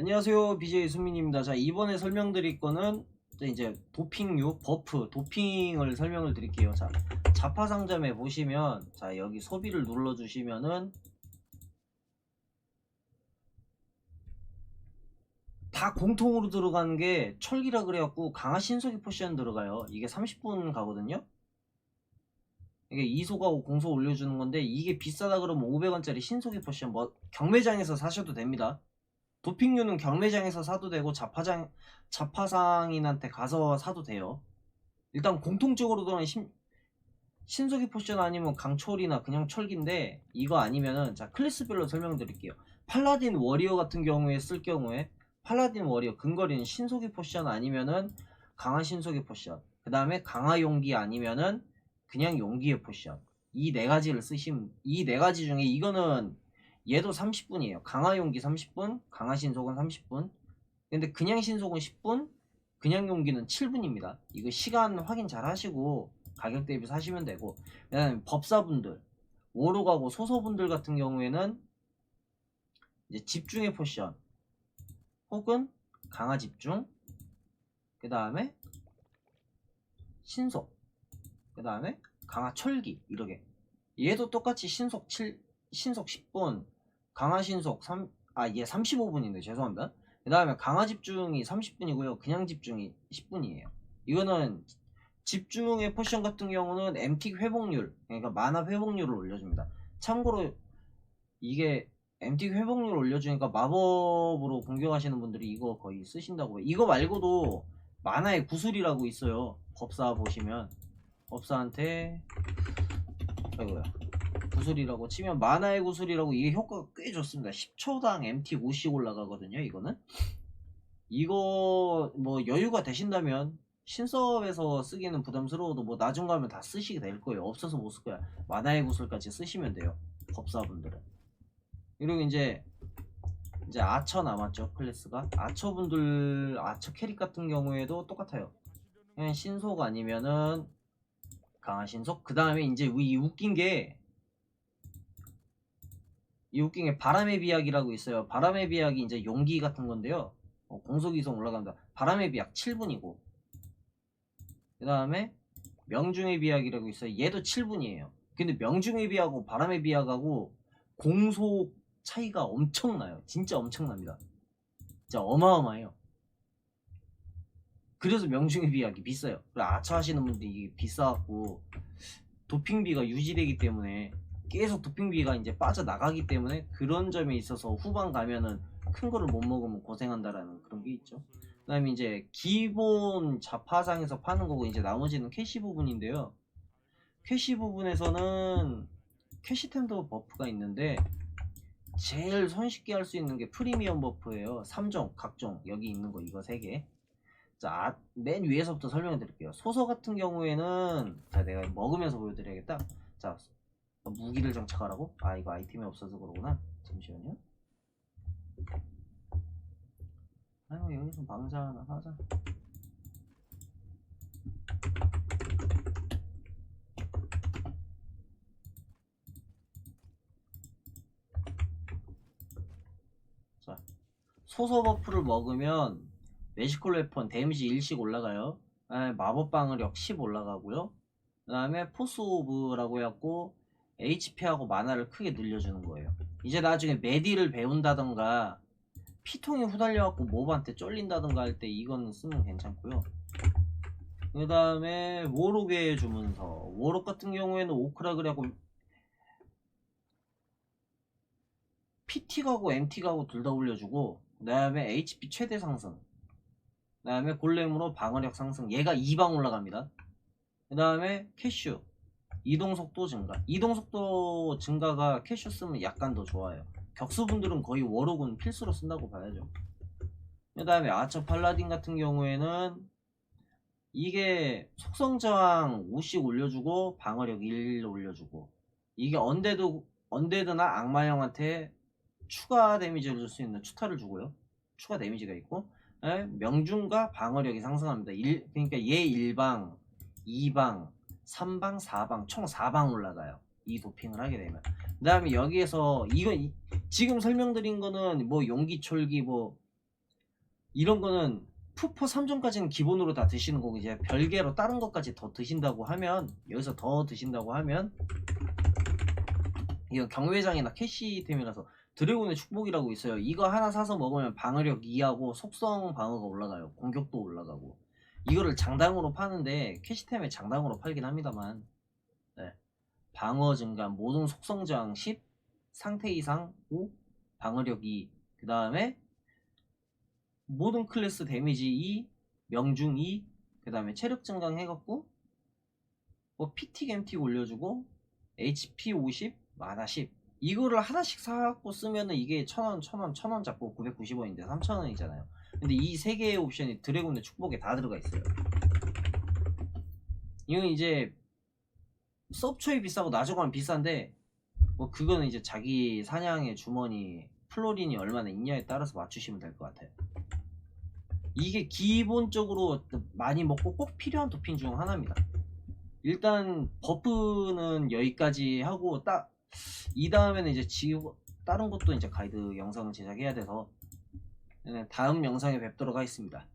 안녕하세요. BJ 수민입니다. 자, 이번에 설명드릴 거는 이제 도핑류, 버프, 도핑을 설명을 드릴게요. 자, 자파 상점에 보시면, 자, 여기 소비를 눌러 주시면은, 다 공통으로 들어가는 게 철기라 그래갖고 강화 신속이 포션 들어가요. 이게 30분 가거든요. 이게 이소가고 공소 올려주는 건데 이게 비싸다 그러면 500원짜리 신속이 포션 뭐 경매장에서 사셔도 됩니다. 도핑류는 경매장에서 사도 되고 자파장 자파상인한테 가서 사도 돼요. 일단 공통적으로 들어가는 신, 신속이 포션 아니면 강철이나 그냥 철기인데 이거 아니면은 자 클래스별로 설명드릴게요. 팔라딘 워리어 같은 경우에 쓸 경우에 팔라딘 워리어 근거리는 신속이 포션 아니면은 강화 신속이 포션. 그 다음에 강화 용기 아니면은 그냥 용기의 포션. 이 네 가지를 쓰시면 이 네 가지 중에 이거는 얘도 30분이에요. 강화 용기 30분, 강화 신속은 30분. 근데 그냥 신속은 10분, 그냥 용기는 7분입니다. 이거 시간 확인 잘 하시고 가격 대비 사시면 되고. 법사분들, 오르가고 소서분들 같은 경우에는 이제 집중의 포션 혹은 강화 집중 그 다음에 신속 그 다음에 강화 철기 이렇게 얘도 똑같이 신속 7 신속 10분 강화 신속 3아얘 35분인데 죄송합니다. 그 다음에 강화 집중이 30분이고요. 그냥 집중이 10분이에요. 이거는 집중의 포션 같은 경우는 MT 회복률 그러니까 만화 회복률을 올려줍니다. 참고로 이게 MT 회복률 올려주니까 마법으로 공격하시는 분들이 이거 거의 쓰신다고 해요. 이거 말고도 만화의 구슬이라고 있어요. 법사 보시면. 법사한테 아이고야 구슬이라고 치면 만화의 구슬이라고 이게 효과가 꽤 좋습니다. 10초당 MT 5씩 올라가거든요 이거는. 이거 뭐 여유가 되신다면 신섭에서 쓰기는 부담스러워도 뭐 나중 가면 다 쓰시게 될 거예요. 없어서 못 쓸 거야. 만화의 구슬까지 쓰시면 돼요 법사분들은. 그리고 이제 이제 아처 남았죠 클래스가. 아처분들 아처 캐릭 같은 경우에도 똑같아요. 그냥 신속 아니면은 강한 신속? 그 다음에 이제 이 웃긴 게 이 웃긴 게 바람의 비약이라고 있어요. 바람의 비약이 이제 용기 같은 건데요. 어, 공속이성 올라간다. 바람의 비약 7분이고. 그 다음에 명중의 비약이라고 있어요. 얘도 7분이에요. 근데 명중의 비약하고 바람의 비약하고 공속 차이가 엄청나요. 진짜 엄청납니다. 진짜 어마어마해요. 그래서 명중의 비약이 비싸요. 아차 하시는 분들이 비싸갖고 도핑비가 유지되기 때문에 계속 도핑비가 이제 빠져나가기 때문에 그런 점에 있어서 후반 가면은 큰 거를 못 먹으면 고생한다라는 그런 게 있죠. 그 다음에 이제 기본 자파상에서 파는 거고 이제 나머지는 캐시 부분인데요. 캐시 부분에서는 캐시템도 버프가 있는데 제일 손쉽게 할 수 있는 게 프리미엄 버프예요. 3종 각종. 여기 있는 거 이거 3개. 자, 아, 맨 위에서부터 설명해 드릴게요. 소서 같은 경우에는, 자, 내가 먹으면서 보여드려야겠다. 자, 무기를 장착하라고? 아, 이거 아이템이 없어서 그러구나. 잠시만요. 아이고, 여기서 방자 하나 하자. 자, 소서 버프를 먹으면 매지컬 웨폰 데미지 1씩 올라가요. 아, 마법 방어력 10 올라가고요. 그 다음에 포스 오브라고 해갖고 HP하고 만화를 크게 늘려주는 거예요. 이제 나중에 메디를 배운다던가 피통이 후달려갖고 몹한테 쫄린다던가 할 때 이거는 쓰면 괜찮고요. 그 다음에 워록의 주문서. 워록 같은 경우에는 오크라 그래갖고 PT 가고 MT 가고 둘 다 올려주고 그 다음에 HP 최대 상승. 그 다음에 골렘으로 방어력 상승. 얘가 2방 올라갑니다. 그 다음에 캐슈 이동속도 증가. 이동속도 증가가 캐슈 쓰면 약간 더 좋아요. 격수분들은 거의 워록은 필수로 쓴다고 봐야죠. 그 다음에 아처 팔라딘 같은 경우에는 이게 속성 저항 5씩 올려주고 방어력 1 올려주고 이게 언데드 언데드나 악마형한테 추가 데미지를 줄 수 있는 추타를 주고요. 추가 데미지가 있고 예, 명중과 방어력이 상승합니다. 일, 그러니까 얘 1방, 2방, 3방, 4방, 총 4방 올라가요. 이 도핑을 하게 되면. 그 다음에 여기에서, 이거, 이- 지금 설명드린 거는 뭐 용기 철기, 뭐, 이런 거는 푸퍼 3종까지는 기본으로 다 드시는 거고 이제 별개로 다른 것까지 더 드신다고 하면 여기서 더 드신다고 하면 이건 경매장이나 캐시템이라서 드래곤의 축복이라고 있어요. 이거 하나 사서 먹으면 방어력 2하고 속성 방어가 올라가요. 공격도 올라가고. 이거를 장당으로 파는데 캐시템에 장당으로 팔긴 합니다만. 네. 방어 증가 모든 속성 저항 10 상태 이상 5 방어력 2그 다음에 모든 클래스 데미지 2 명중 2그 다음에 체력 증강 해갖고 뭐 PT 겜티 올려주고 HP 50 마나 10 이거를 하나씩 사갖고 쓰면은 이게 천원 천원 천원 잡고 990원인데 3천원이잖아요. 근데 이 세 개의 옵션이 드래곤의 축복에 다 들어가 있어요. 이건 이제 서브초이 비싸고 나저가면 비싼데 뭐 그거는 이제 자기 사냥의 주머니 플로린이 얼마나 있냐에 따라서 맞추시면 될 것 같아요. 이게 기본적으로 많이 먹고 꼭 필요한 도핑 중 하나입니다. 일단 버프는 여기까지 하고 딱 이 다음에는 이제 지 다른 것도 이제 가이드 영상을 제작해야 돼서 네, 다음 영상에 뵙도록 하겠습니다